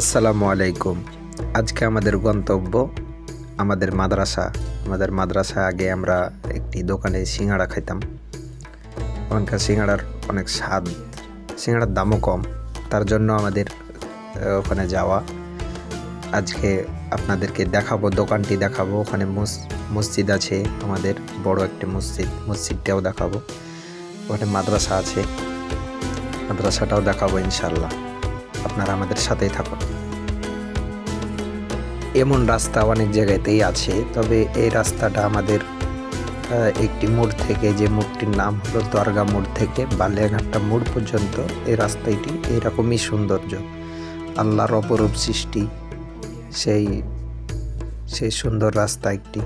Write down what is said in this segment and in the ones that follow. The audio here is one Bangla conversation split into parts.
আসসালামু আলাইকুম। আজকে আমাদের গন্তব্য আমাদের মাদ্রাসা। আমাদের মাদ্রাসা আগে আমরা একটি দোকানে সিঙ্গাড়া খাইতাম। ওখানকার সিঙ্গাড়ার অনেক স্বাদ, সিঙ্গাড়ার দামও কম। তার জন্য আমাদের ওখানে যাওয়া। আজকে আপনাদেরকে দেখাবো, দোকানটি দেখাবো। ওখানে মসজিদ আছে আমাদের, বড় একটি মসজিদ। মসজিদটাও দেখাবো। ওখানে মাদ্রাসা আছে। মাদ্রাসাটাও দেখাবো ইনশাল্লাহ আপনারা আমাদের সাথেই থাকুন। এমন রাস্তা অনেক জায়গাতেই আছে, তবে এই রাস্তাটা আমাদের একটি মোড় থেকে, যে মোড়টির নাম হলো দরগা মোড় থেকে বালিয়াঘাটটা মোড় পর্যন্ত, এই রাস্তাটি এরকমই সৌন্দর্য। আল্লাহর অপরূপ সৃষ্টি, সেই সেই সুন্দর রাস্তা একটি।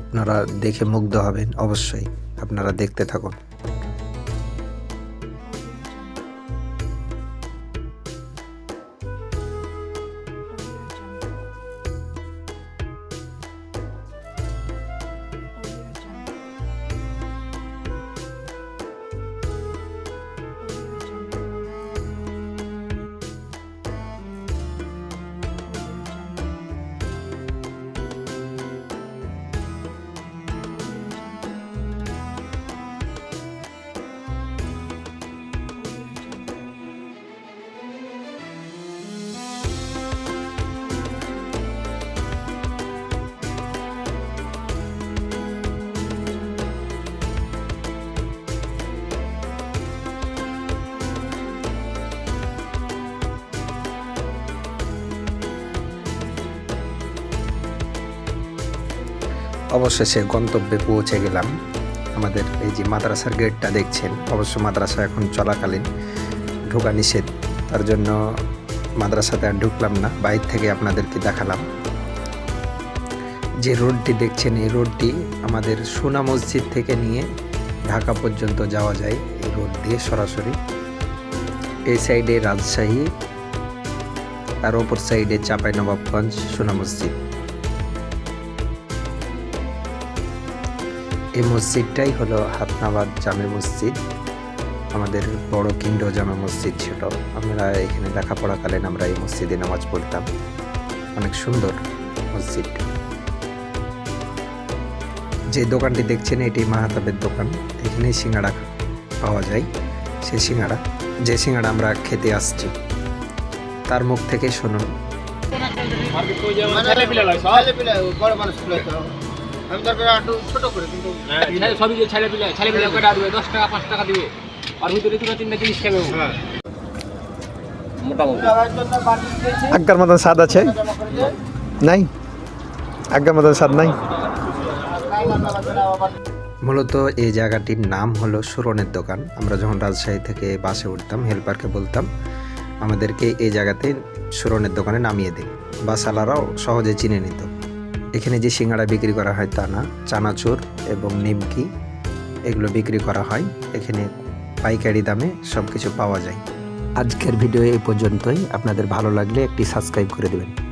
আপনারা দেখে মুগ্ধ হবেন, অবশ্যই। আপনারা দেখতে থাকুন। অবশেষে গন্তব্যে পৌঁছে গেলাম। আমাদের এই যে মাদ্রাসার গেটটা দেখছেন, অবশ্য মাদ্রাসা এখন চলাকালীন, ঢোকা নিষেধ। তার জন্য মাদ্রাসাতে আর ঢুকলাম না, বাইর থেকে আপনাদেরকে দেখালাম। যে রোডটি দেখছেন, এই রোডটি আমাদের সোনা মসজিদ থেকে নিয়ে ঢাকা পর্যন্ত যাওয়া যায়, এই রোড দিয়ে সরাসরি। এই সাইডে রাজশাহী আর ওপর সাইডে চাঁপাইনবাবগঞ্জ সোনা মসজিদ। এই মসজিদটাই হলো হাতনাবাদ জামে মসজিদ। আমাদের বড় কিন্ডো জামে মসজিদ ছিল। আমরা এখানে লেখাপড়াকালীন আমরা এই মসজিদে নামাজ পড়তাম। অনেক সুন্দর মসজিদ। যে দোকানটি দেখছেন, এটি মাহাতাবের দোকান। এখানে সিঙ্গাড়া পাওয়া যায়, সেই সিঙ্গাড়া। যে সিঙ্গাড়া আমরা খেতে আসছি, তার মুখ থেকে শুনুন। আমি দরকার একটু ছোট করে কিন্তু হ্যাঁ, সবই যে ছেলে পিলে ছেলে পিলে দিবে? দশ টাকা পাঁচ টাকা দিবে। আর ভিতরে দুটো তিনটা জিনিস খাবে হ্যাঁ। মোটামুটি। আজ্ঞার মতন স্বাদ আছে? নাই? আজ্ঞার মতন স্বাদ নাই? মূলত এই জায়গাটির নাম হলো সুরনের দোকান। আমরা যখন রাজশাহী থেকে বাসে উঠতাম হেল্পারকে বলতাম আমাদেরকে এই জায়গাতে সুরনের দোকানে নামিয়ে দিন। বাসালারাও সহজে চিনে নিত। এখানে যে সিঙ্গাড়া বিক্রি করা হয় তা না, চানাচুর এবং নিমকি, এগুলো বিক্রি করা হয়। এখানে পাইকারি দামে সব কিছু পাওয়া যায়। আজকের ভিডিও এই পর্যন্তই। আপনাদের ভালো লাগলে একটি সাবস্ক্রাইব করে দেবেন।